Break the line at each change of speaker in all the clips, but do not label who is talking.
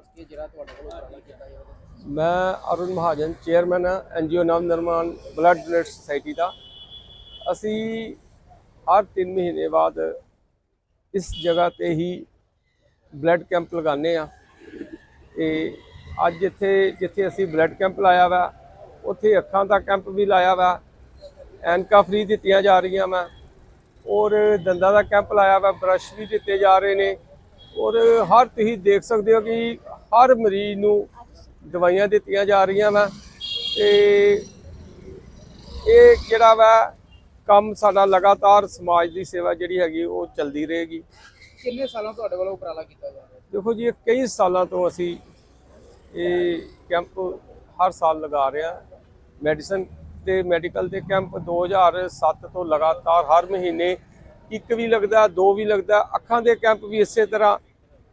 ਦੱਸ ਕੇ ਜਿਹੜਾ ਤੁਹਾਡੇ ਕੋਲ ਉਪਰਾਲਾ ਕੀਤਾ ਜਾਵੇ।
ਮੈਂ ਅਰੁਣ ਮਹਾਜਨ ਚੇਅਰਮੈਨ ਹਾਂ NGO Nav Nirman blood donate society ਦਾ। ਅਸੀਂ ਹਰ 3 ਮਹੀਨੇ ਬਾਅਦ ਇਸ ਜਗ੍ਹਾ ਤੇ ਹੀ ਬਲੱਡ ਕੈਂਪ ਲਗਾਉਂਦੇ ਆ ਤੇ ਅੱਜ ਇੱਥੇ ਜਿੱਥੇ ਅਸੀਂ ਬਲੱਡ ਕੈਂਪ ਲਾਇਆ ਵਾ, ਉੱਥੇ ਅੱਖਾਂ ਦਾ ਕੈਂਪ ਵੀ ਲਾਇਆ ਵਾ। ਐਨਕਾਂ ਫ੍ਰੀ ਦਿੱਤੀਆਂ ਜਾ ਰਹੀਆਂ ਵਾ। ਔਰ ਦੰਦਾਂ ਦਾ ਕੈਂਪ ਲਾਇਆ ਵਾ ਬ੍ਰਸ਼ ਵੀ ਦਿੱਤੇ ਜਾ ਰਹੇ ਨੇ। ਔਰ ਹਰ ਤੁਸੀਂ ਦੇਖ ਸਕਦੇ ਹੋ ਕਿ ਹਰ ਮਰੀਜ਼ ਨੂੰ ਦਵਾਈਆਂ ਦਿੱਤੀਆਂ ਜਾ ਰਹੀਆਂ ਵਾ ਤੇ ਇਹ ਜਿਹੜਾ ਵਾ ਕੰਮ ਸਾਡਾ ਲਗਾਤਾਰ ਸਮਾਜ ਦੀ ਸੇਵਾ ਜਿਹੜੀ ਹੈਗੀ ਉਹ ਚੱਲਦੀ ਰਹੇਗੀ।
ਕਿੰਨੇ ਸਾਲਾਂ ਤੁਹਾਡੇ ਵੱਲੋਂ ਉਪਰਾਲਾ ਕੀਤਾ ਜਾ ਰਿਹਾ?
ਦੇਖੋ ਜੀ ਇਹ ਕਈ ਸਾਲਾਂ ਤੋਂ ਅਸੀਂ ਇਹ ਕੈਂਪ ਹਰ ਸਾਲ ਲਗਾ ਰਹੇ ਹਾਂ। ਮੈਡੀਸਨ ਤੇ ਮੈਡੀਕਲ ਦੇ ਕੈਂਪ 2007 ਤੋਂ ਲਗਾਤਾਰ ਹਰ ਮਹੀਨੇ ਇੱਕ ਵੀ ਲੱਗਦਾ ਦੋ ਵੀ ਲੱਗਦਾ ਅੱਖਾਂ ਦੇ ਕੈਂਪ ਵੀ ਇਸੇ ਤਰ੍ਹਾਂ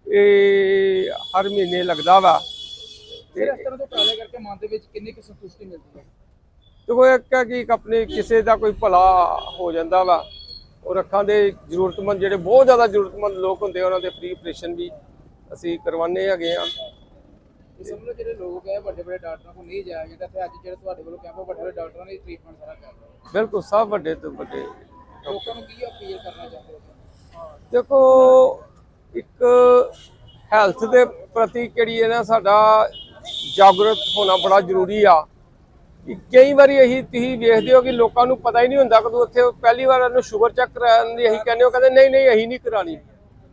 ਇਹ ਹਰ ਮਹੀਨੇ ਲੱਗਦਾ ਵਾ।
ਫਿਰ ਇਸ ਤਰ੍ਹਾਂ ਦੇ ਉਪਰਾਲੇ ਕਰਕੇ ਮਨ ਦੇ ਵਿੱਚ ਕਿੰਨੀ ਕੁ ਸੰਤੁਸ਼ਟੀ ਮਿਲਦੀ ਹੈ?
ਦੇਖੋ ਇੱਕ ਹੈ ਕਿ ਇੱਕ ਆਪਣੇ ਕਿਸੇ ਦਾ ਕੋਈ ਭਲਾ ਹੋ ਜਾਂਦਾ ਵਾ ਔਰ ਅੱਖਾਂ ਦੇ ਜ਼ਰੂਰਤਮੰਦ ਜਿਹੜੇ ਬਹੁਤ ਜ਼ਿਆਦਾ ਜ਼ਰੂਰਤਮੰਦ ਲੋਕ ਹੁੰਦੇ ਉਹਨਾਂ ਦੇ ਫ੍ਰੀ ਆਪਰੇਸ਼ਨ ਵੀ ਅਸੀਂ ਕਰਵਾਉਂਦੇ ਹੈਗੇ ਆ
ਸਮਝ ਜਿਹੜੇ ਲੋਕ ਹੈ ਵੱਡੇ ਵੱਡੇ ਡਾਕਟਰਾਂ ਕੋਲ ਨਹੀਂ ਜਾਇਆ ਜਾਂਦਾ ਤੇ ਅੱਜ ਜਿਹੜੇ ਤੁਹਾਡੇ ਵੱਲੋਂ ਕੈਂਪ ਵੱਡੇ ਵੱਡੇ ਡਾਕਟਰਾਂ ਨੇ ਟ੍ਰੀਟਮੈਂਟ ਸਾਰਾ ਕਰ
ਬਿਲਕੁਲ ਸਭ ਵੱਡੇ ਤੋਂ ਵੱਡੇ
ਲੋਕਾਂ ਨੂੰ ਕੀ ਅਪੀਲ ਕਰਨਾ ਚਾਹੁੰਦੇ ਹੋ?
ਦੇਖੋ, ਇੱਕ ਹੈਲਥ ਦੇ ਪ੍ਰਤੀ ਕਿਹੜੀ ਹੈ ਨਾ ਸਾਡਾ ਜਾਗਰੂਕ ਹੋਣਾ ਬੜਾ ਜ਼ਰੂਰੀ ਆ। ਕਈ ਵਾਰੀ ਅਸੀਂ ਤੁਸੀਂ ਵੇਖਦੇ ਹੋ ਕਿ ਲੋਕਾਂ ਨੂੰ ਪਤਾ ਹੀ ਨਹੀਂ ਹੁੰਦਾ ਕਦੋਂ ਉੱਥੇ ਪਹਿਲੀ ਵਾਰ ਇਹਨੂੰ ਸ਼ੂਗਰ ਚੈੱਕ ਕਰਾਉਣ ਦੀ ਅਸੀਂ ਕਹਿੰਦੇ ਹੋ, ਕਹਿੰਦੇ ਨਹੀਂ ਨਹੀਂ, ਅਸੀਂ ਨਹੀਂ ਕਰਾਣੀ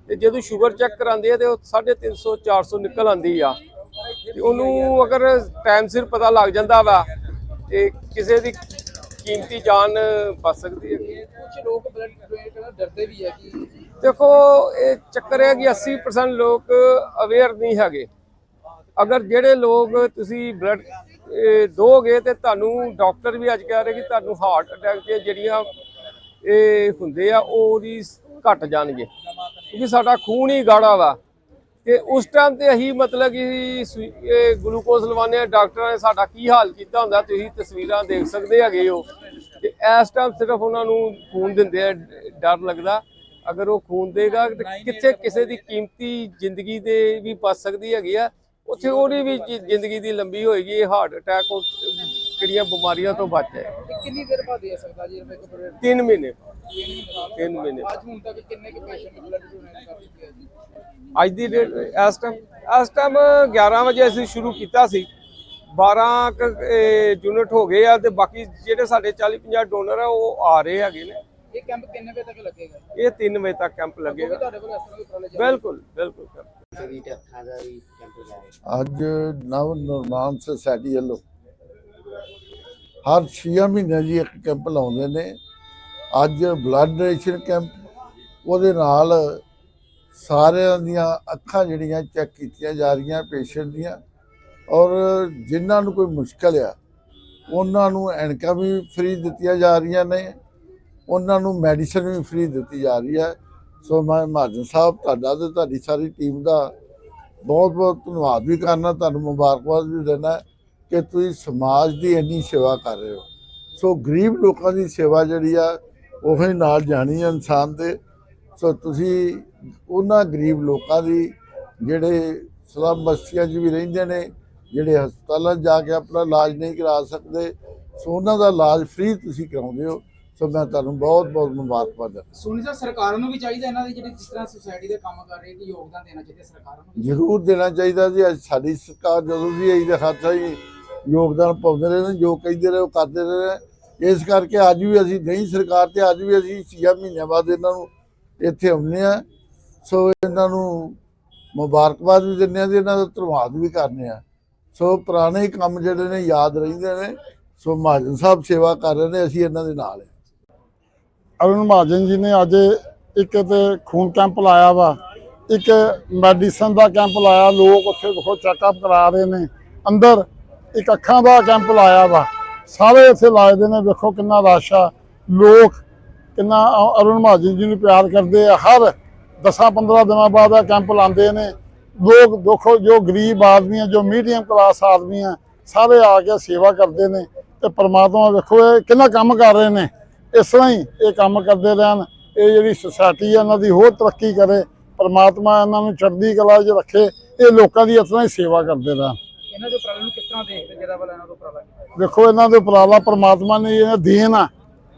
ਤੇ ਜਦੋਂ ਸ਼ੂਗਰ ਚੈੱਕ ਕਰਾਉਂਦੇ ਆ ਤੇ ਉਹ 350 400 ਨਿਕਲ ਆਂਦੀ ਆ। ਤੇ ਉਹਨੂੰ ਅਗਰ ਟਾਈਮ ਸਿਰ ਪਤਾ ਲੱਗ ਜਾਂਦਾ ਵਾ ਤੇ ਕਿਸੇ ਦੀ ਕੀਮਤੀ ਜਾਨ ਬਚ ਸਕਦੀ ਹੈ।
ਕੁਝ ਲੋਕ ਬਲੱਡ ਡੋਨੇਟ ਕਰਨ ਡਰਦੇ ਵੀ ਹੈ ਕਿ
ਦੇਖੋ, ਇਹ ਚੱਕਰ ਹੈ ਕਿ 80% ਲੋਕ ਅਵੇਅਰ ਨਹੀਂ ਹੈਗੇ। ਅਗਰ ਜਿਹੜੇ ਲੋਕ ਤੁਸੀਂ ਬਲੱਡ ਦੋਗੇ ਤੇ ਤੁਹਾਨੂੰ ਡਾਕਟਰ ਵੀ ਅੱਜ ਕਹਿ ਰਹੇ ਕਿ ਤੁਹਾਨੂੰ ਹਾਰਟ ਅਟੈਕ ਦੀਆਂ ਜਿਹੜੀਆਂ ਇਹ ਹੁੰਦੇ ਆ, ਉਹ ਉਹਦੀ ਘਟ ਜਾਣਗੇ। ਕਿਉਂਕਿ ਸਾਡਾ ਖੂਨ ਹੀ ਗਾੜਾ ਵਾ। ਤੇ ਉਸ ਟਾਈਮ ਤੇ ਅਸੀਂ ਮਤਲਬ ਕਿ ਗਲੂਕੋਜ਼ ਲਵਾਉਂਦੇ ਆ, ਡਾਕਟਰਾਂ ਨੇ ਸਾਡਾ ਕੀ ਹਾਲ ਕੀਤਾ ਹੁੰਦਾ, ਤੁਸੀਂ ਤਸਵੀਰਾਂ ਦੇਖ ਸਕਦੇ ਹੈਗੇ ਹੋ। ਤੇ ਇਸ ਟਾਈਮ ਸਿਰਫ ਉਹਨਾਂ ਨੂੰ ਖੂਨ ਦਿੰਦੇ ਆ ਡਰ ਲੱਗਦਾ। ਅਗਰ ਉਹ ਖੂਨ ਦੇਗਾ ਤੇ ਕਿੱਥੇ ਕਿਸੇ ਦੀ ਕੀਮਤੀ ਜ਼ਿੰਦਗੀ ਦੇ ਵੀ ਬਚ ਸਕਦੀ ਹੈਗੀ ਆ। ਉੱਥੇ ਉਹਦੀ ਵੀ ਜ਼ਿੰਦਗੀ ਦੀ ਲੰਬੀ ਹੋਏਗੀ ਹਾਰਟ ਅਟੈਕ ਕਿਹੜੀਆਂ ਬਿਮਾਰੀਆਂ ਤੋਂ ਬਚ ਜਾਏ
ਕਿੰਨੀ ਦੇਰ ਬਾਅਦ ਦੇ ਸਕਦਾ ਜੀ ਕੋਲ
3 ਮਹੀਨੇ।
ਤਿੰਨ
ਤਿੰਨ ਮਹੀਨੇ।
ਅੱਜ ਹੁਣ ਤੱਕ ਕਿੰਨੇ ਕੁ ਪੇਸ਼ੈਂਟ ਬਲੱਡ ਡੋਨੇਟ ਕਰ ਚੁੱਕੇ ਆ ਜੀ?
ਅੱਜ ਦੀ ਡੇਟ ਇਸ ਟਾਈਮ ਇਸ ਟਾਈਮ 11 ਵਜੇ ਅਸੀਂ ਸ਼ੁਰੂ ਕੀਤਾ ਸੀ। 12 ਯੂਨਿਟ ਹੋ ਗਏ ਆ ਤੇ ਬਾਕੀ ਜਿਹੜੇ ਸਾਡੇ 40 50 ਡੋਨਰ ਆ ਉਹ ਆ ਰਹੇ ਹੈਗੇ ਨੇ।
ਇਹ ਕੈਂਪ ਕਿੰਨੇ ਵਜੇ ਤੱਕ ਲੱਗੇਗਾ?
ਇਹ 3 ਵਜੇ ਤੱਕ ਕੈਂਪ ਲੱਗੇਗਾ।
ਤੁਹਾਡੇ ਕੋਲ ਇਸ ਤਰ੍ਹਾਂ ਦੇ ਚੱਲ
ਬਿਲਕੁਲ ਬਿਲਕੁਲ
ਸਰੀ ਤੇ ਅੱਖਾਂ ਦਾ ਵੀ ਕੈਂਪ ਲਾਇਆ
ਅੱਜ ਨਵ ਨਿਰਮਾਣ ਸੁਸਾਇਟੀ ਵੱਲੋਂ ਹਰ 6 ਮਹੀਨਿਆਂ ਜੀ ਇੱਕ ਕੈਂਪ ਲਾਉਂਦੇ ਨੇ। ਅੱਜ ਬਲੱਡ ਡੋਨੇਸ਼ਨ ਕੈਂਪ ਉਹਦੇ ਨਾਲ ਸਾਰਿਆਂ ਦੀਆਂ ਅੱਖਾਂ ਜਿਹੜੀਆਂ ਚੈੱਕ ਕੀਤੀਆਂ ਜਾ ਰਹੀਆਂ ਪੇਸ਼ੈਂਟ ਦੀਆਂ। ਔਰ ਜਿਨ੍ਹਾਂ ਨੂੰ ਕੋਈ ਮੁਸ਼ਕਲ ਆ, ਉਹਨਾਂ ਨੂੰ ਐਨਕਾਂ ਵੀ ਫ੍ਰੀ ਦਿੱਤੀਆਂ ਜਾ ਰਹੀਆਂ ਨੇ, ਉਹਨਾਂ ਨੂੰ ਮੈਡੀਸਨ ਵੀ ਫ੍ਰੀ ਦਿੱਤੀ ਜਾ ਰਹੀ ਹੈ। ਸੋ ਮੈਂ ਮਹਾਜਨ ਸਾਹਿਬ, ਤੁਹਾਡਾ ਤੇ ਤੁਹਾਡੀ ਸਾਰੀ ਟੀਮ ਦਾ ਬਹੁਤ ਬਹੁਤ ਧੰਨਵਾਦ ਵੀ ਕਰਨਾ, ਤੁਹਾਨੂੰ ਮੁਬਾਰਕਬਾਦ ਵੀ ਦੇਣਾ ਕਿ ਤੁਸੀਂ ਸਮਾਜ ਦੀ ਇੰਨੀ ਸੇਵਾ ਕਰ ਰਹੇ ਹੋ। ਸੋ ਗਰੀਬ ਲੋਕਾਂ ਦੀ ਸੇਵਾ ਜਿਹੜੀ ਆ, ਉਹੀ ਨਾਲ ਜਾਣੀ ਹੈ ਇਨਸਾਨ ਦੇ। ਸੋ ਤੁਸੀਂ ਉਹਨਾਂ ਗਰੀਬ ਲੋਕਾਂ ਦੀ ਜਿਹੜੇ ਸਲਮ ਬਸਤੀਆਂ 'ਚ ਵੀ ਰਹਿੰਦੇ ਨੇ ਜਿਹੜੇ ਹਸਪਤਾਲਾਂ ਜਾ ਕੇ ਆਪਣਾ ਇਲਾਜ ਨਹੀਂ ਕਰਾ ਸਕਦੇ ਸੋ ਉਹਨਾਂ ਦਾ ਇਲਾਜ ਫ੍ਰੀ ਤੁਸੀਂ ਕਰਾਉਂਦੇ ਹੋ ਸੋ ਮੈਂ ਤੁਹਾਨੂੰ ਬਹੁਤ ਬਹੁਤ ਮੁਬਾਰਕਬਾਦ ਦਿੰਦਾ
ਸੁਣੀ ਸਰ ਸਰਕਾਰਾਂ ਨੂੰ ਵੀ ਚਾਹੀਦਾ ਇਹਨਾਂ ਦੀ ਜਿਹੜੀ ਜਿਸ ਤਰ੍ਹਾਂ ਸੁਸਾਇਟੀ ਦੇ ਕੰਮ ਕਰ ਰਹੀ ਹੈ ਯੋਗਦਾਨ ਦੇਣਾ ਚਾਹੀਦਾ ਸਰਕਾਰਾਂ ਨੂੰ।
ਜ਼ਰੂਰ ਦੇਣਾ ਚਾਹੀਦਾ ਜੀ ਅੱਜ ਸਾਡੀ ਸਰਕਾਰ ਜਦੋਂ ਵੀ ਆਈ ਦੇ ਹੱਥ ਹੀ ਯੋਗਦਾਨ ਪਾਉਂਦੇ ਰਹੇ ਨੇ ਜੋ ਕਹਿੰਦੇ ਰਹੇ ਉਹ ਕਰਦੇ ਰਹੇ ਨੇ। ਇਸ ਕਰਕੇ ਅੱਜ ਵੀ ਅਸੀਂ ਨਹੀਂ ਸਰਕਾਰ ਤੇ ਅੱਜ ਵੀ ਅਸੀਂ ਛੇ ਮਹੀਨਿਆਂ ਬਾਅਦ ਇਹਨਾਂ ਨੂੰ ਇੱਥੇ ਆਉਂਦੇ ਆ ਸੋ ਇਹਨਾਂ ਨੂੰ ਮੁਬਾਰਕਬਾਦ ਵੀ ਦਿੰਦੇ ਆ ਤੇ ਇਹਨਾਂ ਦਾ ਧੰਨਵਾਦ ਵੀ ਕਰਨੇ ਆ ਸੋ ਪੁਰਾਣੇ ਕੰਮ ਜਿਹੜੇ ਨੇ, ਯਾਦ ਰਹਿੰਦੇ ਨੇ। ਸੋ ਮਹਾਜਨ ਸਾਹਿਬ ਸੇਵਾ ਕਰ ਰਹੇ ਨੇ, ਅਸੀਂ ਇਹਨਾਂ ਦੇ ਨਾਲ ਹਾਂ।
ਅਰੁਣ ਮਹਾਜਨ ਜੀ ਨੇ ਅੱਜ ਇੱਕ ਤੇ ਖੂਨ ਕੈਂਪ ਲਾਇਆ ਵਾ, ਇੱਕ ਮੈਡੀਸਨ ਦਾ ਕੈਂਪ ਲਾਇਆ, ਲੋਕ ਉੱਥੇ ਦੇਖੋ ਚੈੱਕਅਪ ਕਰਾ ਰਹੇ ਨੇ। ਅੰਦਰ ਇੱਕ ਅੱਖਾਂ ਦਾ ਕੈਂਪ ਲਾਇਆ ਵਾ, ਸਾਰੇ ਇੱਥੇ ਲਾਏ ਦੇ ਨੇ, ਵੇਖੋ ਕਿੰਨਾ ਰਸ਼ ਆ। ਲੋਕ ਕਿੰਨਾ ਅਰੁਣ ਮਹਾਜਨ ਜੀ ਨੂੰ ਪਿਆਰ ਕਰਦੇ ਆ, ਹਰ 10-15 ਦਿਨਾਂ ਬਾਅਦ ਇਹ ਕੈਂਪ ਲਾਉਂਦੇ ਨੇ। ਲੋਕ ਦੇਖੋ ਜੋ ਗਰੀਬ ਆਦਮੀ ਆ ਜੋ ਮੀਡੀਅਮ ਕਲਾਸ ਆਦਮੀ ਆ ਸਾਰੇ ਆ ਕੇ ਸੇਵਾ ਕਰਦੇ ਨੇ ਤੇ ਪ੍ਰਮਾਤਮਾ ਵੇਖੋ ਇਹ ਕਿੰਨਾ ਕੰਮ ਕਰ ਰਹੇ ਨੇ। ਇਸ ਤਰ੍ਹਾਂ ਹੀ ਇਹ ਕੰਮ ਕਰਦੇ ਰਹਿਣ ਇਹ ਜਿਹੜੀ ਸੁਸਾਇਟੀ ਹੈ ਇਹਨਾਂ ਦੀ ਹੋਰ ਤਰੱਕੀ ਕਰੇ ਪਰਮਾਤਮਾ ਇਹਨਾਂ ਨੂੰ ਚੜ੍ਹਦੀ ਕਲਾ 'ਚ ਰੱਖੇ ਇਹ ਲੋਕਾਂ ਦੀ ਇਸ ਤਰ੍ਹਾਂ ਹੀ ਸੇਵਾ ਕਰਦੇ ਰਹਿਣ।
ਇਹਨਾਂ ਦੇ ਉਪਰਾਲੇ ਨੂੰ ਕਿਸ ਤਰ੍ਹਾਂ ਦੇਖਦੇ ਜਿਹੜਾ ਵਾਲਾ ਇਹਨਾਂ ਦਾ ਉਪਰਾਲਾ ਕੀਤਾ? ਹੈ?
ਵੇਖੋ ਇਹਨਾਂ ਦੇ ਉਪਰਾਲਾ ਪ੍ਰਮਾਤਮਾ ਨੇ ਇਹਨਾਂ ਦੇਣ ਆ।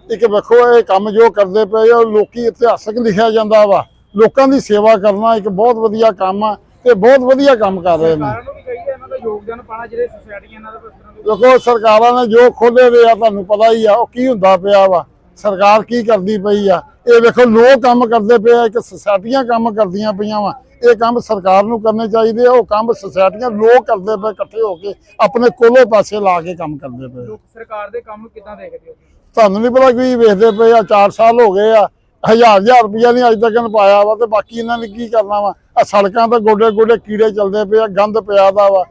ਇੱਕ ਵੇਖੋ ਇਹ ਕੰਮ ਜੋ ਕਰਦੇ ਪਏ ਆ ਲੋਕੀ ਇਤਿਹਾਸਕ ਲਿਖਿਆ ਜਾਂਦਾ ਵਾ। ਲੋਕਾਂ ਦੀ ਸੇਵਾ ਕਰਨਾ ਇੱਕ ਬਹੁਤ ਵਧੀਆ ਕੰਮ ਆ। ਤੇ ਬਹੁਤ ਵਧੀਆ ਕੰਮ ਕਰ ਰਹੇ ਨੇ।
ਸਰਕਾਰਾਂ ਨੂੰ ਵੀ ਚਾਹੀਦਾ ਇਹਨਾਂ ਦਾ ਯੋਗਦਾਨ ਪਾਣਾ ਜਿਹੜੇ ਸੁਸਾਇਟੀਆਂ ਇਹਨਾਂ ਦਾ ਇਸ ਤਰ੍ਹਾਂ ਦੇ
ਦੇਖੋ ਸਰਕਾਰਾਂ ਨੇ ਜੋ ਖੋਲੇ ਦੇ ਆ ਤੁਹਾਨੂੰ ਪਤਾ ਹੀ ਆ ਉਹ ਕੀ ਹੁੰਦਾ ਪਿਆ ਵਾ। ਸਰਕਾਰ ਕੀ ਕਰਦੀ ਪਈ ਆ? ਇਹ ਵੇਖੋ ਲੋਕ ਕੰਮ ਕਰਦੇ ਪਏ ਆ ਇੱਕ ਸੁਸਾਇਟੀਆਂ ਕੰਮ ਕਰਦੀਆਂ ਪਈਆਂ ਵਾ। ਇਹ ਕੰਮ ਸਰਕਾਰ ਨੂੰ ਕਰਨੇ ਚਾਹੀਦੇ ਆ ਉਹ ਕੰਮ ਸੁਸਾਇਟੀਆਂ ਲੋਕ ਕਰਦੇ ਪਏ ਇਕੱਠੇ ਹੋ ਕੇ ਆਪਣੇ ਕੋਲੋਂ ਪੈਸੇ ਲਾ ਕੇ ਕੰਮ ਕਰਦੇ ਪਏ
ਲੋਕ ਸਰਕਾਰ ਦੇ ਕੰਮ ਨੂੰ ਕਿੱਦਾਂ ਦੇਖਦੇ ਹੋ
ਤੁਹਾਨੂੰ ਨਹੀਂ ਪਤਾ ਕੀ ਵੇਖਦੇ ਪਏ ਆ 4 ਸਾਲ ਹੋ ਗਏ ਆ ਹਜ਼ਾਰ ਹਜ਼ਾਰ ਰੁਪਈਆ ਨਹੀਂ ਅੱਜ ਤੱਕ ਪਾਇਆ ਵਾ ਤੇ ਬਾਕੀ ਇਹਨਾਂ ਨੇ ਕੀ ਕਰਨਾ ਵਾ? ਆ ਸੜਕਾਂ ਤੇ ਗੋਡੇ ਗੋਡੇ ਕੀੜੇ ਚੱਲਦੇ ਪਏ ਆ ਗੰਦ ਪਿਆ ਦਾ ਵਾ।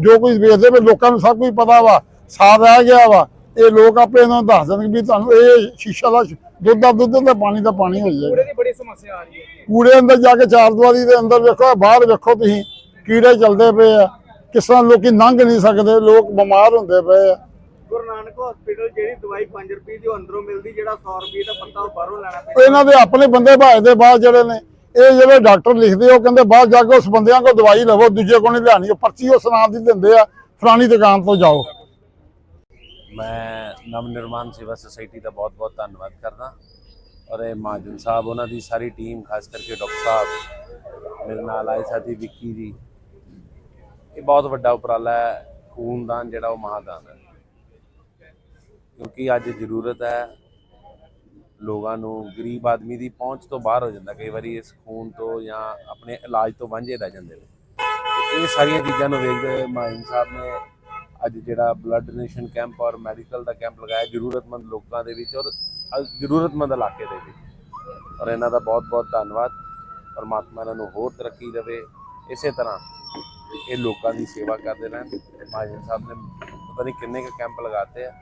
ਜੋ ਕੁਝ ਵੇਖਦੇ ਪਏ ਲੋਕਾਂ ਨੂੰ ਸਭ ਕੁਝ ਪਤਾ ਵਾ ਸਾਹ ਰਹਿ ਗਿਆ ਵਾ। ਇਹ ਲੋਕ ਆਪੇ ਇਹਨਾਂ ਨੂੰ ਦੱਸ ਦੇਣਗੇ ਵੀ ਤੁਹਾਨੂੰ ਇਹ ਸ਼ੀਸ਼ਾ ਦਾ ਦੁੱਧ ਦਾ ਦੁੱਧ ਤੇ ਪਾਣੀ ਦਾ ਪਾਣੀ ਹੋ ਜਾਏਗਾ।
ਕੂੜੇ ਦੀ ਬੜੀ ਸਮੱਸਿਆ ਆ ਰਹੀ ਹੈ
ਕੂੜੇ ਅੰਦਰ ਜਾ ਕੇ ਚਾਰ ਦੀਵਾਰੀ ਦੇ ਅੰਦਰ ਵੇਖੋ ਬਾਹਰ ਵੇਖੋ ਤੁਸੀਂ ਕੀੜੇ ਚੱਲਦੇ ਪਏ ਆ। ਕਿਸ ਤਰ੍ਹਾਂ ਲੋਕੀ ਲੰਘ ਨਹੀਂ ਸਕਦੇ ਲੋਕ ਬਿਮਾਰ ਹੁੰਦੇ ਪਏ ਆ।
ਗੁਰੂ ਨਾਨਕ ਹਸਪੀਟਲ ਜਿਹੜੀ ਦਵਾਈ 5 ਰੁਪਏ ਦੀ ਉਹ ਅੰਦਰੋਂ ਮਿਲਦੀ ਜਿਹੜਾ 100 ਰੁਪਏ ਦਾ ਪੱਤਾ ਉਹ ਬਾਹਰੋਂ ਲੈਣਾ ਪੈਂਦਾ।
ਇਹਨਾਂ ਦੇ ਆਪਣੇ ਬੰਦੇ ਭਾਜਦੇ ਬਾਹਰ ਜਿਹੜੇ ਨੇ ਇਹ ਜਿਹੜੇ ਡਾਕਟਰ ਲਿਖਦੇ ਉਹ ਕਹਿੰਦੇ ਬਾਹਰ ਜਾ ਕੇ ਉਸ ਬੰਦਿਆਂ ਕੋਲ ਦਵਾਈ ਲਵੋ ਦੂਜੇ ਕੋਲ ਨਹੀਂ ਲਿਆਣੀ ਉਹ ਪਰਚੀ ਉਸ ਨਾਮ ਦੀ ਦਿੰਦੇ ਆ ਫਲਾਣੀ ਦੁਕਾਨ ਤੋਂ ਜਾਓ।
ਮੈਂ ਨਵ ਨਿਰਮਾਣ ਸੇਵਾ ਸੁਸਾਇਟੀ ਦਾ ਬਹੁਤ-ਬਹੁਤ ਧੰਨਵਾਦ ਕਰਦਾ। ਔਰ ਇਹ ਮਹਾਜਨ ਸਾਹਿਬ ਉਹਨਾਂ ਦੀ ਸਾਰੀ ਟੀਮ ਖਾਸ ਕਰਕੇ ਡਾਕਟਰ ਸਾਹਿਬ ਮੇਰੇ ਨਾਲ ਆਏ ਸਾਥੀ ਵਿੱਕੀ ਜੀ ਇਹ ਬਹੁਤ ਵੱਡਾ ਉਪਰਾਲਾ ਹੈ ਖੂਨਦਾਨ ਜਿਹੜਾ ਉਹ ਮਹਾਦਾਨ ਹੈ। ਕਿਉਂਕਿ ਅੱਜ ਜ਼ਰੂਰਤ ਹੈ ਲੋਕਾਂ ਨੂੰ, ਗਰੀਬ ਆਦਮੀ ਦੀ ਪਹੁੰਚ ਤੋਂ ਬਾਹਰ ਹੋ ਜਾਂਦਾ, ਕਈ ਵਾਰੀ ਇਸ ਖੂਨ ਤੋਂ ਜਾਂ ਆਪਣੇ ਇਲਾਜ ਤੋਂ ਵਾਂਝੇ ਰਹਿ ਜਾਂਦੇ ਨੇ। ਇਹ ਸਾਰੀਆਂ ਚੀਜ਼ਾਂ ਨੂੰ ਵੇਖਦੇ ਹੋਏ ਮਾਇਨ ਸਾਹਿਬ ਨੇ ਅੱਜ ਜਿਹੜਾ ਬਲੱਡ ਡੋਨੇਸ਼ਨ ਕੈਂਪ ਔਰ ਮੈਡੀਕਲ ਦਾ ਕੈਂਪ ਲਗਾਇਆ, ਜ਼ਰੂਰਤਮੰਦ ਲੋਕਾਂ ਦੇ ਵਿੱਚ ਔਰ ਜ਼ਰੂਰਤਮੰਦ ਇਲਾਕੇ ਦੇ ਵਿੱਚ। ਔਰ ਇਹਨਾਂ ਦਾ ਬਹੁਤ ਬਹੁਤ ਧੰਨਵਾਦ। ਪਰਮਾਤਮਾ ਇਹਨਾਂ ਨੂੰ ਹੋਰ ਤਰੱਕੀ ਦੇਵੇ। ਇਸੇ ਤਰ੍ਹਾਂ ਇਹ ਲੋਕਾਂ ਦੀ ਸੇਵਾ ਕਰਦੇ ਰਹਿਣ। ਮਾਜਨ ਸਾਹਿਬ ਨੇ ਪਤਾ ਨਹੀਂ ਕਿੰਨੇ ਕੁ ਕੈਂਪ ਲਗਾਤੇ ਆ।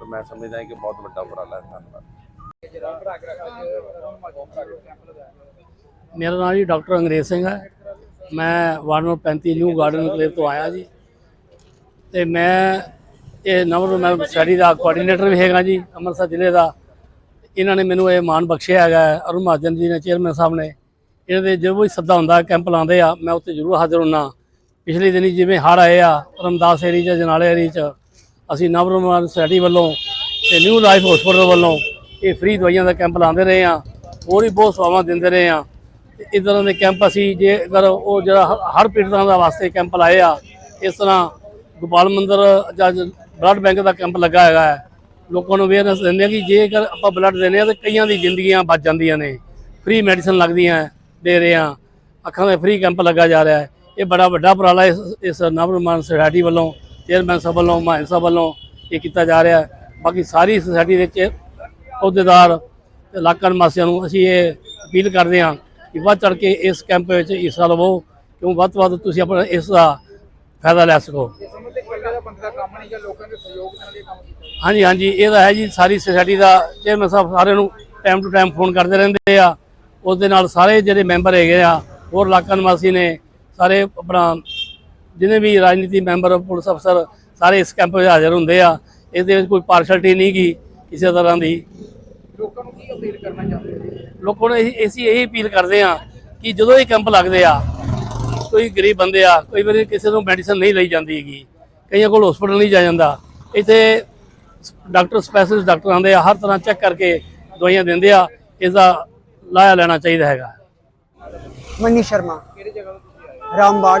ਪਰ ਮੈਂ ਸਮਝਦਾ ਕਿ ਬਹੁਤ ਵੱਡਾ ਉਪਰਾਲਾ ਹੈ ਧੰਨਵਾਦ
ਮੇਰਾ ਨਾਮ ਜੀ ਡਾਕਟਰ ਅੰਗਰੇਜ਼ ਸਿੰਘ ਹੈ। ਮੈਂ ward number 35 new garden enclave ਤੋਂ ਆਇਆ ਜੀ। ਤੇ ਮੈਂ ਇਹ ਨਵਰ ਮੈਂ ਸਟੱਡੀ ਦਾ ਕੋਆਰਡੀਨੇਟਰ ਵੀ ਹੈਗਾ ਜੀ, ਅੰਮ੍ਰਿਤਸਰ ਜ਼ਿਲ੍ਹੇ ਦਾ। ਇਹਨਾਂ ਨੇ ਮੈਨੂੰ ਇਹ ਮਾਣ ਬਖਸ਼ਿਆ ਹੈਗਾ ਅਰੁਣ ਮਹਾਜਨ ਜੀ ਨੇ ਚੇਅਰਮੈਨ ਸਾਹਿਬ ਨੇ। ਇਹਨਾਂ ਦੇ ਜਦੋਂ ਵੀ ਸੱਦਾ ਹੁੰਦਾ ਕੈਂਪ ਲਾਉਂਦੇ ਆ, ਮੈਂ ਉੱਥੇ ਜ਼ਰੂਰ ਹਾਜ਼ਰ ਹੁੰਨਾ। ਪਿਛਲੇ ਦਿਨੀ ਜਿਵੇਂ ਹੜ੍ਹ ਆਏ ਆ, ਰਮਦਾਸ ਏਰੀ 'ਚ, ਜਨਾਲੇ ਏਰੀ 'ਚ ਅਸੀਂ ਨਵਰਮਾਨ ਸੋਸਾਇਟੀ ਵੱਲੋਂ ਤੇ ਨਿਊ ਲਾਈਫ ਹਸਪੀਟਲ ਵੱਲੋਂ ਇਹ ਫ੍ਰੀ ਦਵਾਈਆਂ ਦਾ ਕੈਂਪ ਲਾਉਂਦੇ ਰਹੇ ਆ ਹੋਰ ਵੀ ਬਹੁਤ ਸੇਵਾਵਾਂ ਦਿੰਦੇ ਰਹੇ ਆ ਤੇ ਇਸ ਤਰ੍ਹਾਂ ਦੇ ਕੈਂਪ ਅਸੀਂ ਜੇ ਅਗਰ ਉਹ ਜਿਹੜਾ ਹਰ ਪੀੜਤਾਂ ਦਾ ਵਾਸਤੇ ਕੈਂਪ ਲਾਏ ਆ, ਇਸ ਤਰ੍ਹਾਂ ਗੋਪਾਲ ਮੰਦਰ ਜਾਂ ਬਲੱਡ ਬੈਂਕ ਦਾ ਕੈਂਪ ਲੱਗਾ ਹੈਗਾ ਹੈ। ਲੋਕਾਂ ਨੂੰ ਅਵੇਅਰਨੈਸ ਦਿੰਦੇ ਆ ਕਿ ਜੇਕਰ ਆਪਾਂ ਬਲੱਡ ਦਿੰਦੇ ਆ ਤਾਂ ਕਈਆਂ ਦੀ ਜ਼ਿੰਦਗੀਆਂ ਬਚ ਜਾਂਦੀਆਂ ਨੇ। ਫ੍ਰੀ ਮੈਡੀਸਨ ਲੱਗਦੀਆਂ ਦੇ ਰਹੇ ਆ ਅੱਖਾਂ ਦਾ ਫ੍ਰੀ ਕੈਂਪ ਲੱਗਾ ਜਾ ਰਿਹਾ ਹੈ। ਇਹ ਬੜਾ ਵੱਡਾ ਉਪਰਾਲਾ ਇਸ ਇਸ ਨਵਰਮਾਨ ਸੋਸਾਇਟੀ ਵੱਲੋਂ। ਚੇਅਰਮੈਨ ਸਾਹਿਬ ਵੱਲੋਂ ਮਾਨ ਸਾਹਿਬ ਵੱਲੋਂ ਇਹ ਕੀਤਾ ਜਾ ਰਿਹਾ ਹੈ। ਬਾਕੀ ਸਾਰੀ ਸੋਸਾਇਟੀ ਦੇ ਚ ਅਹੁਦੇਦਾਰ ਇਲਾਕਾ ਨਿਵਾਸੀਆਂ ਨੂੰ ਅਸੀਂ ਇਹ ਅਪੀਲ ਕਰਦੇ ਹਾਂ ਕਿ ਵੱਧ ਚੜ ਕੇ ਇਸ ਕੈਂਪ ਵਿੱਚ ਹਿੱਸਾ ਲਵੋ, ਕਿਉਂ ਵੱਧ ਤੋਂ ਵੱਧ ਤੁਸੀਂ ਆਪਣਾ ਇਸ ਦਾ ਫਾਇਦਾ ਲੈ ਸਕੋ। ਹਾਂਜੀ ਹਾਂਜੀ, ਇਹ ਤਾਂ ਹੈ ਜੀ, ਸਾਰੀ ਸੋਸਾਇਟੀ ਦਾ ਚੇਅਰਮੈਨ ਸਾਹਿਬ ਸਾਰਿਆਂ ਨੂੰ ਟਾਈਮ ਟੂ ਟਾਈਮ ਫੋਨ ਕਰਦੇ ਰਹਿੰਦੇ ਆ। ਉਸ ਦੇ ਨਾਲ ਸਾਰੇ ਜਿਹੜੇ ਮੈਂਬਰ ਹੈਗੇ ਆ, ਹੋਰ ਇਲਾਕਾ ਨਿਵਾਸੀ ਨੇ, ਸਾਰੇ ਆਪਣਾ ਜਿਹਨੇ ਵੀ ਰਾਜਨੀਤੀ ਮੈਂਬਰ ਪੁਲਿਸ ਅਫਸਰ ਸਾਰੇ ਇਸ ਕੈਂਪ ਵਿੱਚ ਹਾਜ਼ਰ ਹੁੰਦੇ ਆ ਇਸ ਦੇ ਵਿੱਚ ਕੋਈ ਪਾਰਸ਼ਲਟੀ ਨਹੀਂ ਗਈ ਕਿਸੇ ਤਰ੍ਹਾਂ ਦੀ।
ਲੋਕਾਂ ਨੂੰ ਕੀ ਅਪੀਲ ਕਰਨਾ ਚਾਹੁੰਦੇ
ਲੋਕਾਂ ਨੂੰ ਅਸੀਂ ਇਹ ਅਪੀਲ ਕਰਦੇ ਆ ਕਿ ਜਦੋਂ ਇਹ ਕੈਂਪ ਲੱਗਦੇ ਆ ਕੋਈ ਗਰੀਬ ਬੰਦੇ ਆ ਕੋਈ ਵਾਰੀ ਕਿਸੇ ਨੂੰ ਮੈਡੀਸਨ ਨਹੀਂ ਲਈ ਜਾਂਦੀ ਹੈਗੀ ਕਈਆਂ ਕੋਲ ਹਸਪੀਟਲ ਨਹੀਂ ਜਾ ਜਾਂਦਾ। ਇੱਥੇ ਡਾਕਟਰ ਸਪੈਸ਼ਲਿਸਟ ਡਾਕਟਰ ਆਉਂਦੇ ਆ ਹਰ ਤਰ੍ਹਾਂ ਚੈੱਕ ਕਰਕੇ ਦਵਾਈਆਂ ਦਿੰਦੇ ਆ ਇਸ ਦਾ ਲਾਇਆ ਲੈਣਾ ਚਾਹੀਦਾ ਹੈਗਾ।
ਮਨੀ ਸ਼ਰਮਾ
ਕਿਹੜੀ ਜਗ੍ਹਾ ਤੋਂ ਤੁਸੀਂ ਆਏ
ਰਾਮਬਾੜ।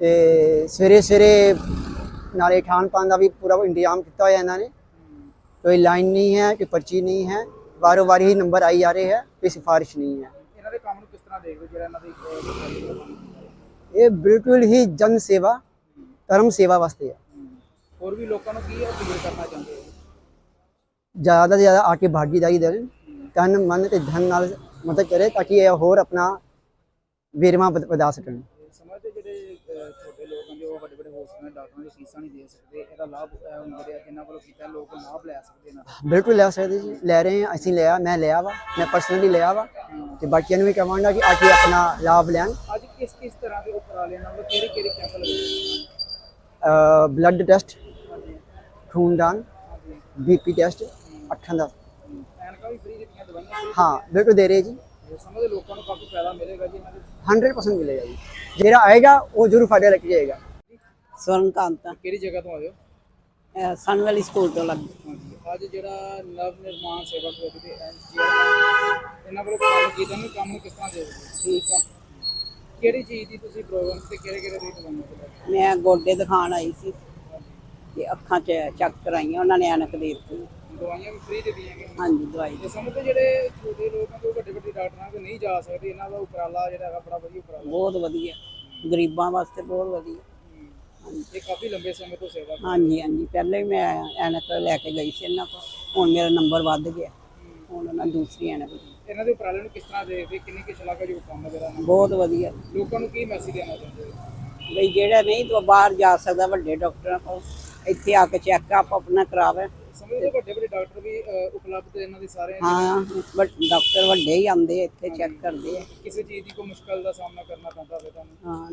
ਤੇ ਸਵੇਰੇ ਸਵੇਰੇ ਨਾਲੇ ਖਾਣ ਪਾਣ ਦਾ ਵੀ ਪੂਰਾ ਇੰਤਜ਼ਾਮ ਕੀਤਾ ਹੋਇਆ ਇਹਨਾਂ ਨੇ। ਕੋਈ ਲਾਈਨ ਨਹੀਂ ਹੈ ਕੋਈ ਪਰਚੀ ਨਹੀਂ ਹੈ ਵਾਰੋ ਵਾਰੀ ਹੀ ਨੰਬਰ ਆਈ ਜਾ ਰਹੇ ਹੈ ਕੋਈ ਸਿਫਾਰਿਸ਼ ਨਹੀਂ ਹੈ।
ਇਹਨਾਂ ਦੇ ਕੰਮ ਨੂੰ ਕਿਸ ਤਰ੍ਹਾਂ ਦੇਖਦੇ ਜਿਹੜਾ ਇਹਨਾਂ ਦੀ
ਇਹ ਬਿਲਕੁਲ ਹੀ ਜਨ ਸੇਵਾ ਧਰਮ ਸੇਵਾ ਵਾਸਤੇ ਹੈ।
ਹੋਰ ਵੀ ਲੋਕਾਂ ਨੂੰ ਕੀ ਅਪੀਲ ਕਰਨਾ ਚਾਹੁੰਦੇ ਹੋ?
ਜ਼ਿਆਦਾ ਤੋਂ ਜ਼ਿਆਦਾ ਆ ਕੇ ਭਾਗੀਦਾਰੀ ਦੇਣ ਤਨ ਮਨ ਤੇ ਧਨ ਨਾਲ ਮਦਦ ਕਰੇ ਤਾਂ ਕਿ ਇਹ ਹੋਰ ਆਪਣਾ ਵੇਰਵਾ ਵਧਾ ਸਕਣ।
ਸਮਝਦੇ ਹਸਪਤਾਲ ਡਾਕਟਰਾਂ ਦੀ ਫੀਸਾਂ ਨਹੀਂ ਦੇ ਸਕਦੇ ਇਹਦਾ ਲਾਭ ਅਹ, ਜਿਹੜੇ ਆ ਜਿਨ੍ਹਾਂ ਵੱਲੋਂ ਕੀਤਾ ਲੋਕ ਲਾਭ ਲੈ ਸਕਦੇ ਇਹਨਾਂ ਦਾ
ਬਿਲਕੁਲ ਲੈ ਸਕਦੇ ਜੀ ਲੈ ਰਹੇ ਹਾਂ ਅਸੀਂ ਲਿਆ ਮੈਂ ਲਿਆ ਵਾ ਮੈਂ ਪਰਸਨਲੀ ਲਿਆ ਵਾ ਤੇ ਬਾਕੀਆਂ ਨੂੰ ਵੀ ਕਹਾਂਗਾ ਕਿ ਆ ਕੇ ਆਪਣਾ ਲਾਭ ਲੈਣ।
ਅੱਜ ਕਿਸ ਕਿਸ ਤਰ੍ਹਾਂ ਦੇ ਉਪਰਾਲੇ ਨਾਲ ਕਿਹੜੇ ਕਿਹੜੇ ਕੈਂਪ ਲੱਗੇ
ਬਲੱਡ ਟੈਸਟ ਖੂਨਦਾਨ ਬੀਪੀ ਟੈਸਟ ਅੱਖਾਂ ਦਾ।
ਐਨਕਾਂ ਵੀ ਫ੍ਰੀ ਦਿੱਤੀਆਂ ਦਵਾਈਆਂ free
ਹਾਂ ਬਿਲਕੁਲ ਦੇ ਰਹੇ ਜੀ।
ਸਮਝਦੇ ਲੋਕਾਂ ਨੂੰ ਕਾਫੀ ਫਾਇਦਾ ਮਿਲੇਗਾ ਜੀ ਇਹਨਾਂ ਦੇ।
100% ਮਿਲੇਗਾ ਜੀ। ਜਿਹੜਾ ਆਏਗਾ ਉਹ ਜ਼ਰੂਰ ਫਾਇਦਾ ਲੱਗ ਜਾਏਗਾ।
ਸਵਰਨਕਾਂਤ।
ਕਿਹੜੀ ਜਗ੍ਹਾ ਤੋਂ ਆਏ ਹੋ?
ਸਨ ਵਾਲੀ ਸਕੂਲ ਤੋਂ ਲੱਗ।
ਹਾਂਜੀ ਅੱਜ ਜਿਹੜਾ ਨਵ ਨਿਰਮਾਣ ਸੇਵਾ ਸੋਸਾਇਟੀ ਦੇ ਐਨਜੀਓ ਇਹਨਾਂ ਵੱਲੋਂ ਕੰਮ ਕੀਤਾ ਨੂੰ ਕੰਮ ਨੂੰ ਕਿਸ ਤਰ੍ਹਾਂ ਦੇ
ਠੀਕ ਹੈ
ਕਿਹੜੀ ਚੀਜ਼ ਦੀ ਤੁਸੀਂ ਪ੍ਰੋਗਰਾਮ ਤੇ ਕਿਹੜੇ ਕਿਹੜੇ ਰੇਟ ਦਵਾਈਆਂ
ਮੈਂ ਗੋਡੇ ਦਿਖਾਣ ਆਈ ਸੀ ਤੇ ਅੱਖਾਂ 'ਚ ਚੈੱਕ ਕਰਾਈਆਂ ਉਹਨਾਂ ਨੇ ਐਨਕ ਦੇ ਦਿੱਤੀ।
ਦਵਾਈਆਂ ਵੀ ਫ੍ਰੀ ਦਿੱਤੀਆਂ ਗਈਆਂ।
ਹਾਂਜੀ ਦਵਾਈ
ਤੇ ਸਮਝਦੇ ਜਿਹੜੇ ਛੋਟੇ ਲੋਕਾਂ ਤੋਂ ਵੱਡੇ ਵੱਡੇ ਡਾਕਟਰਾਂ ਕੋਲ ਨਹੀਂ ਜਾ ਸਕਦੇ ਇਹਨਾਂ ਦਾ ਉਪਰਾਲਾ ਜਿਹੜਾ ਹੈਗਾ ਬੜਾ ਵਧੀਆ ਉਪਰਾਲਾ।
ਬਹੁਤ ਵਧੀਆ। ਗਰੀਬਾਂ ਵਾਸਤੇ ਬਹੁਤ ਵਧੀਆ।
ਇਹ ਕਾਫੀ ਲੰਬੇ ਸਮੇਂ ਤੋਂ ਸੇਵਾ ਕਰ
ਹਾਂਜੀ ਹਾਂਜੀ। ਪਹਿਲੇ ਵੀ ਮੈਂ ਐਨਕ ਲੈ ਕੇ ਗਈ ਸੀ ਇਹਨਾਂ ਤੋਂ ਹੁਣ ਮੇਰਾ ਨੰਬਰ ਵੱਧ ਗਿਆ। ਹੁਣ ਉਹਨਾਂ ਦੂਸਰੀ ਐਨਕ।
ਇਹਨਾਂ ਦੇ ਉਪਰਾਲੇ ਨੂੰ ਕਿਸ ਤਰ੍ਹਾਂ ਦੇਖਦੇ? ਕਿੰਨੀ ਕਿ ਸ਼ਲਾਘਾਯੋਗ ਕੰਮ ਹੈ ਦਾ?
ਬਹੁਤ ਵਧੀਆ।
ਲੋਕਾਂ ਨੂੰ ਕੀ ਮੈਸੇਜ ਦੇਣਾ ਚਾਹੁੰਦੇ ਹੋ?
ਬਈ ਜਿਹੜਾ ਨਹੀਂ ਤਾਂ ਬਾਹਰ ਜਾ ਸਕਦਾ ਵੱਡੇ ਡਾਕਟਰਾਂ ਕੋਲ। ਇੱਥੇ ਆ ਕੇ ਚੈੱਕਅਪ ਆਪਣਾ ਕਰਾਵੇ।
ਸਮਝਦੇ ਵੱਡੇ ਵੱਡੇ ਡਾਕਟਰ ਵੀ ਉਪਲਬਧ ਇਹਨਾਂ ਦੇ ਸਾਰੇ
ਹਾਂ ਵੱਡ- ਡਾਕਟਰ ਵੱਡੇ ਹੀ ਆਉਂਦੇ ਇੱਥੇ ਚੈੱਕ ਕਰਦੇ ਆ।
ਕਿਸੇ ਚੀਜ਼ ਦੀ ਕੋਈ ਮੁਸ਼ਕਲ ਦਾ ਸਾਹਮਣਾ ਕਰਨਾ ਪੈਂਦਾ ਹੋਵੇ ਤੁਹਾਨੂੰ
ਹਾਂ